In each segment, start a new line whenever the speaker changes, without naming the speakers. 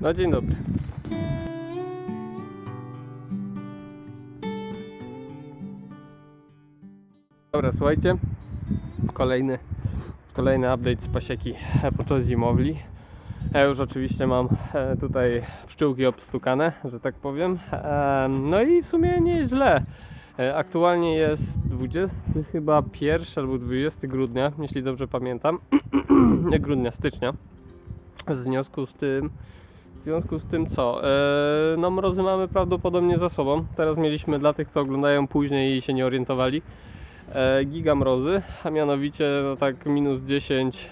No dzień dobry. Dobra, słuchajcie. Kolejny, kolejny update z pasieki podczas zimowli. Ja już oczywiście mam e, tutaj pszczółki obstukane, że tak powiem. Em, No i w sumie nieźle. E, Aktualnie jest 20 chyba 1 albo 20 grudnia, jeśli dobrze pamiętam. Nie grudnia, stycznia. W związku z tym, w związku z tym co? E, no mrozy mamy prawdopodobnie za sobą. Teraz mieliśmy dla tych, co oglądają później i się nie orientowali, e, giga mrozy, a mianowicie no tak minus 10,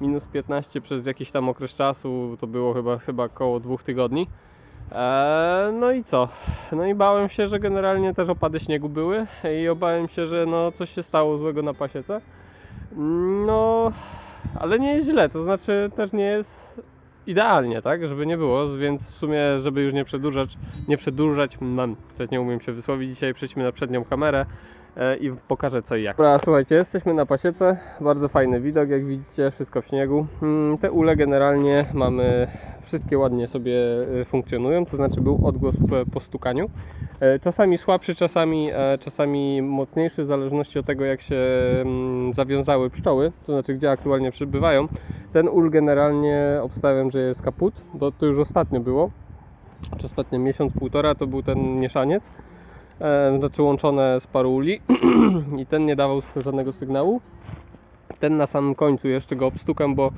minus 15 przez jakiś tam okres czasu, to było chyba, chyba około dwóch tygodni. E, no i co? No i bałem się, że generalnie też opady śniegu były i obałem się, że no coś się stało złego na pasiece. No, ale nie jest źle, to znaczy też nie jest idealnie, tak, żeby nie było, więc w sumie, żeby już nie przedłużać, nie przedłużać, mam, też nie umiem się wysłowić, dzisiaj przejdźmy na przednią kamerę i pokażę co i jak. Dobra, słuchajcie, jesteśmy na pasiece, bardzo fajny widok, jak widzicie, wszystko w śniegu. Mm, Te ule generalnie mamy, wszystkie ładnie sobie e, funkcjonują, to znaczy był odgłos po, stukaniu. E, Czasami słabszy, czasami, e, czasami mocniejszy, w zależności od tego, jak się mm, zawiązały pszczoły, to znaczy gdzie aktualnie przebywają. Ten ul generalnie obstawiam, że jest kaput, bo to już ostatnio było. Czy ostatnio miesiąc, półtora to był ten mieszaniec. Znaczy łączone z paru uli i ten nie dawał żadnego sygnału. Ten na samym końcu jeszcze go obstukam, bo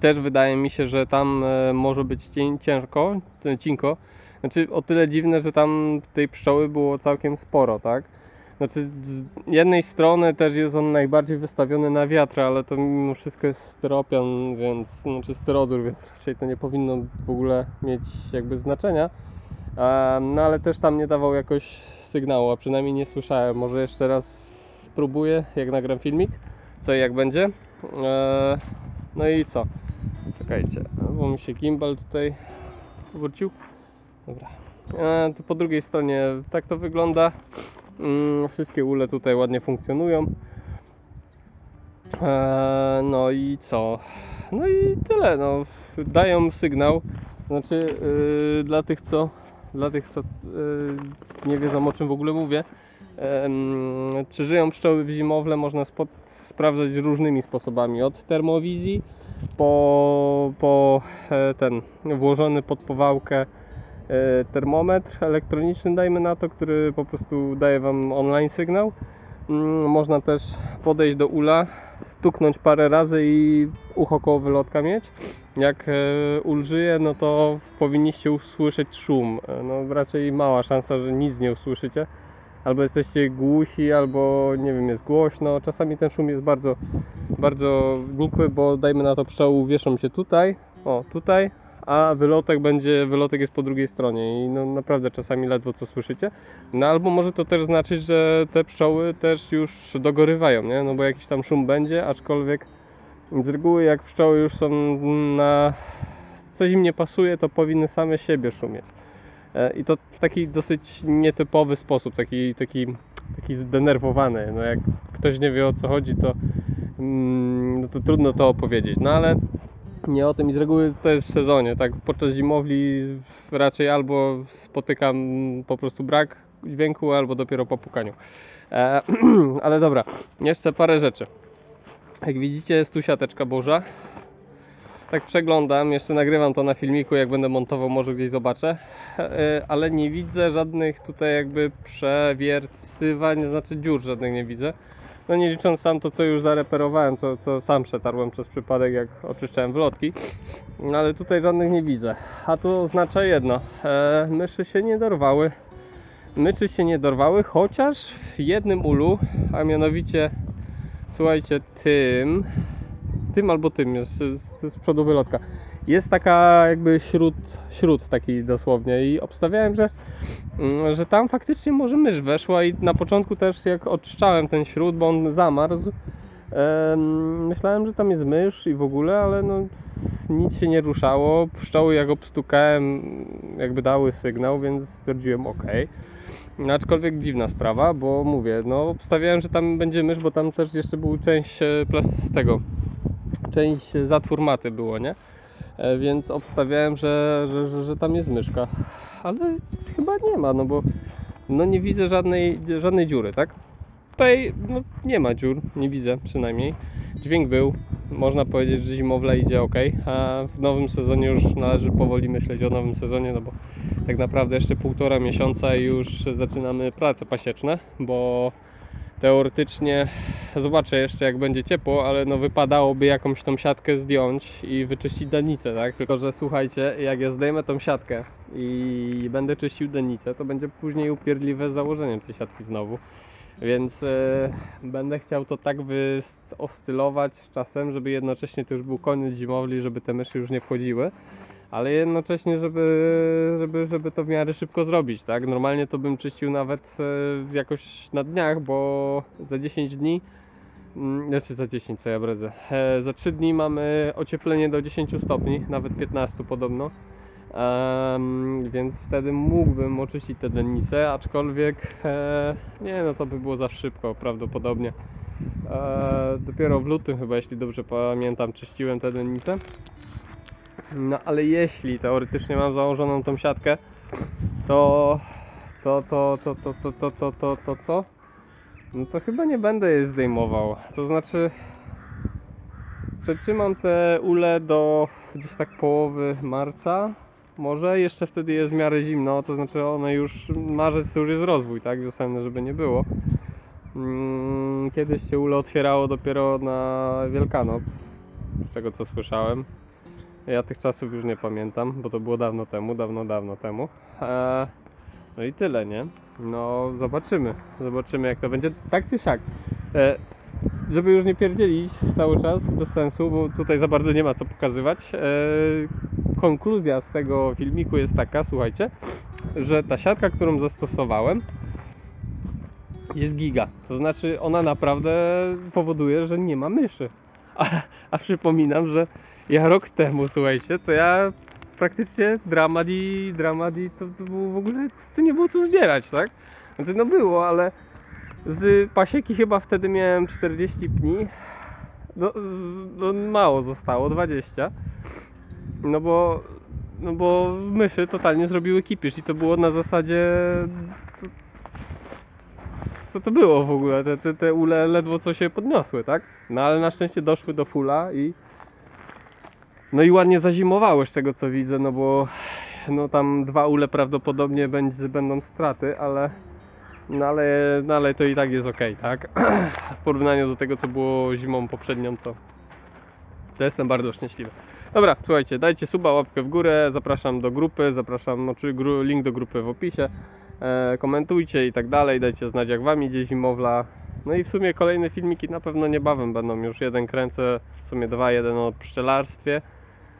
też wydaje mi się, że tam e, może być cię- ciężko, cinko. Znaczy o tyle dziwne, że tam tej pszczoły było całkiem sporo, tak? Znaczy z jednej strony też jest on najbardziej wystawiony na wiatr, ale to mimo wszystko jest styropian, więc znaczy styrodur, więc raczej to nie powinno w ogóle mieć jakby znaczenia. No ale też tam nie dawał jakoś sygnału, a przynajmniej nie słyszałem. Może jeszcze raz spróbuję, jak nagram filmik, co i jak będzie. E, No i co? Czekajcie, bo mi się gimbal tutaj wrócił. Dobra. E, To po drugiej stronie tak to wygląda. Mm, Wszystkie ule tutaj ładnie funkcjonują. E, No i co? No i tyle. No, dają sygnał. Znaczy yy, dla tych co dla tych co yy, nie wiedzą o czym w ogóle mówię. czy żyją pszczoły w zimowle można spod, sprawdzać różnymi sposobami. Od termowizji po, po e, ten włożony pod powałkę e, termometr elektroniczny dajmy na to, który po prostu daje Wam online sygnał. Mm, Można też podejść do ula, stuknąć parę razy i ucho koło wylotka mieć. Jak e, ul żyje, no to powinniście usłyszeć szum. E, No raczej mała szansa, że nic nie usłyszycie. Albo jesteście głusi, albo nie wiem, jest głośno. Czasami ten szum jest bardzo, bardzo nikły, bo dajmy na to pszczoły wieszą się tutaj, o tutaj, a wylotek będzie, wylotek jest po drugiej stronie i no naprawdę czasami ledwo co słyszycie. No albo może to też znaczyć, że te pszczoły też już dogorywają, nie? No bo jakiś tam szum będzie, aczkolwiek z reguły jak pszczoły już są na coś im nie pasuje, to powinny same siebie szumieć. E, I to w taki dosyć nietypowy sposób, taki, taki, taki zdenerwowany. No jak ktoś nie wie o co chodzi, to, mm, no to trudno to opowiedzieć. No ale nie o tym i z reguły to jest w sezonie. Tak podczas zimowli raczej albo spotykam po prostu brak dźwięku, albo dopiero po pukaniu. E, ale dobra, jeszcze parę rzeczy. Jak widzicie jest tu siateczka burza. Tak przeglądam, jeszcze nagrywam to na filmiku, jak będę montował może gdzieś zobaczę. E, Ale nie widzę żadnych tutaj jakby przewiercywań, znaczy dziur żadnych nie widzę. No nie licząc sam to, co już zareperowałem, co, co sam przetarłem przez przypadek, jak oczyszczałem wlotki. No ale tutaj żadnych nie widzę. A to oznacza jedno, e, myszy się nie dorwały. Myszy się nie dorwały, chociaż w jednym ulu, a mianowicie słuchajcie, tym, tym albo tym z, z przodu wylotka. Jest taka jakby śród, śród taki dosłownie i obstawiałem, że, mm, że tam faktycznie może mysz weszła i na początku też jak oczyszczałem ten śród, bo on zamarzł, em, myślałem, że tam jest mysz i w ogóle, ale no nic się nie ruszało. Pszczoły jak obstukałem jakby dały sygnał, więc stwierdziłem ok. Aczkolwiek dziwna sprawa, bo mówię, no obstawiałem, że tam będzie mysz, bo tam też jeszcze był część e, plas- z tego, część zatwór maty było, nie? E, więc obstawiałem, że, że, że, że tam jest myszka. Ale chyba nie ma, no bo no nie widzę żadnej, żadnej dziury, tak? Tutaj no, nie ma dziur, nie widzę przynajmniej. Dźwięk był, można powiedzieć, że zimowla idzie ok, a w nowym sezonie już należy powoli myśleć o nowym sezonie, no bo tak naprawdę jeszcze półtora miesiąca i już zaczynamy prace pasieczne, bo teoretycznie zobaczę jeszcze jak będzie ciepło, ale no wypadałoby jakąś tą siatkę zdjąć i wyczyścić danicę, tak? Tylko, że słuchajcie, jak ja zdejmę tą siatkę i będę czyścił danicę, to będzie później upierdliwe założenie tej siatki znowu. Więc e, będę chciał to tak wyoscylować z czasem, żeby jednocześnie to już był koniec zimowli, żeby te myszy już nie wchodziły, ale jednocześnie, żeby, żeby, żeby to w miarę szybko zrobić, tak? Normalnie to bym czyścił nawet e, jakoś na dniach, bo za 10 dni, mm, znaczy za 10, co ja bredzę, e, za 3 dni mamy ocieplenie do 10 stopni, nawet 15 podobno. Więc wtedy mógłbym oczyścić te dennice, aczkolwiek e, nie no to by było za szybko prawdopodobnie. E, dopiero w lutym chyba, jeśli dobrze pamiętam, czyściłem te dennice. No ale jeśli teoretycznie mam założoną tą siatkę, to to to to to to to to to, to co? No to chyba nie będę jej zdejmował. To znaczy przetrzymam te ule do gdzieś tak połowy marca. Może jeszcze wtedy jest w miarę zimno, to znaczy one już, marzec to już jest rozwój, tak, wiosenny, żeby nie było. Mm, Kiedyś się ule otwierało dopiero na Wielkanoc, z tego co słyszałem. Ja tych czasów już nie pamiętam, bo to było dawno temu, dawno, dawno temu. Eee, no i tyle, nie? No, zobaczymy. Zobaczymy, jak to będzie. Tak czy siak. E, żeby już nie pierdzielić cały czas, bez sensu, bo tutaj za bardzo nie ma co pokazywać. E, konkluzja z tego filmiku jest taka, słuchajcie, że ta siatka, którą zastosowałem, jest giga. To znaczy, ona naprawdę powoduje, że nie ma myszy. A, a przypominam, że ja rok temu, słuchajcie, to ja praktycznie dramat i dramat i to, to było w ogóle, to nie było co zbierać, tak? Znaczy no było, ale z pasieki chyba wtedy miałem 40 pni. No, no mało zostało, 20. No bo, no bo myszy totalnie zrobiły kipisz i to było na zasadzie... To, co to było w ogóle? Te, te, te ule ledwo co się podniosły, tak? No ale na szczęście doszły do fula i no i ładnie zazimowały z tego co widzę, no bo no tam dwa ule prawdopodobnie będzie, będą straty, ale no ale, no ale to i tak jest ok, tak? W porównaniu do tego co było zimą poprzednią to to jestem bardzo szczęśliwy. Dobra, słuchajcie, dajcie suba, łapkę w górę, zapraszam do grupy, zapraszam, no, czy link do grupy w opisie, komentujcie i tak dalej, dajcie znać jak Wam idzie zimowla. No i w sumie kolejne filmiki na pewno niebawem będą, już jeden kręcę, w sumie dwa, jeden o pszczelarstwie,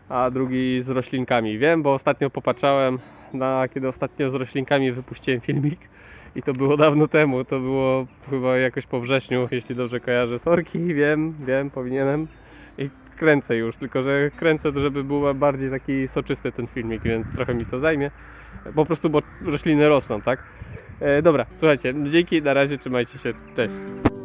a drugi z roślinkami. Wiem, bo ostatnio popatrzałem na, kiedy ostatnio z roślinkami wypuściłem filmik i to było dawno temu, to było chyba jakoś po wrześniu, jeśli dobrze kojarzę. Sorki, wiem, wiem, powinienem i kręcę już, tylko że kręcę, żeby był bardziej taki soczysty ten filmik, więc trochę mi to zajmie. Po prostu, bo rośliny rosną, tak? E, dobra, słuchajcie, dzięki, na razie, trzymajcie się, cześć.